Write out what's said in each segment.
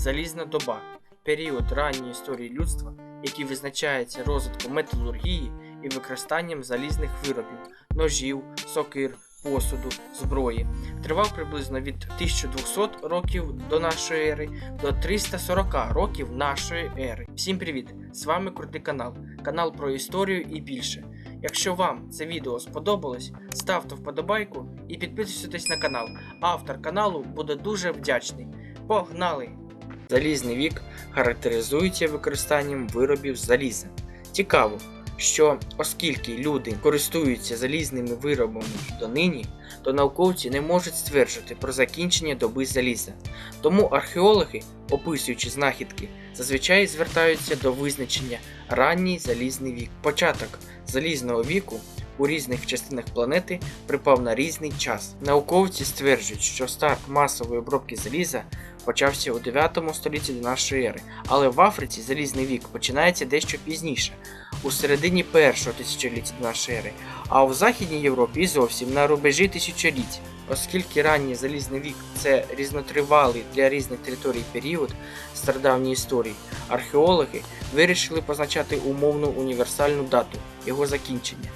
Залізна доба період ранньої історії людства, який визначається розвитком металургії і використанням залізних виробів, ножів, сокир, посуду, зброї. Тривав приблизно від 1200 років до нашої ери до 340 років нашої ери. Всім привіт! З вами Крутий канал, канал про історію і більше. Якщо вам це відео сподобалось, ставте вподобайку і підписуйтесь на канал. Автор каналу буде дуже вдячний. Погнали! Залізний вік характеризується використанням виробів з заліза. Цікаво, що оскільки люди користуються залізними виробами донині, то науковці не можуть стверджувати про закінчення доби заліза. Тому археологи, описуючи знахідки, зазвичай звертаються до визначення ранній залізний вік. Початок залізного віку у різних частинах планети припав на різний час. Науковці стверджують, що старт масової обробки заліза почався у 9 столітті до нашої ери, але в Африці залізний вік починається дещо пізніше, у середині першого тисячоліття до нашої ери, а в Західній Європі і зовсім на рубежі тисячоліть. Оскільки ранній залізний вік це різнотривалий для різних територій період стародавньої історії, археологи вирішили позначати умовну універсальну дату його закінчення.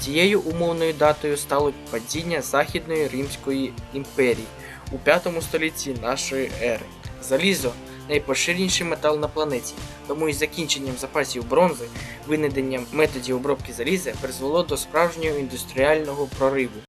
Цією умовною датою стало падіння Західної Римської імперії у 5 столітті нашої ери. Залізо найпоширеніший метал на планеті, тому із закінченням запасів бронзи, винайденням методів обробки заліза призвело до справжнього індустріального прориву.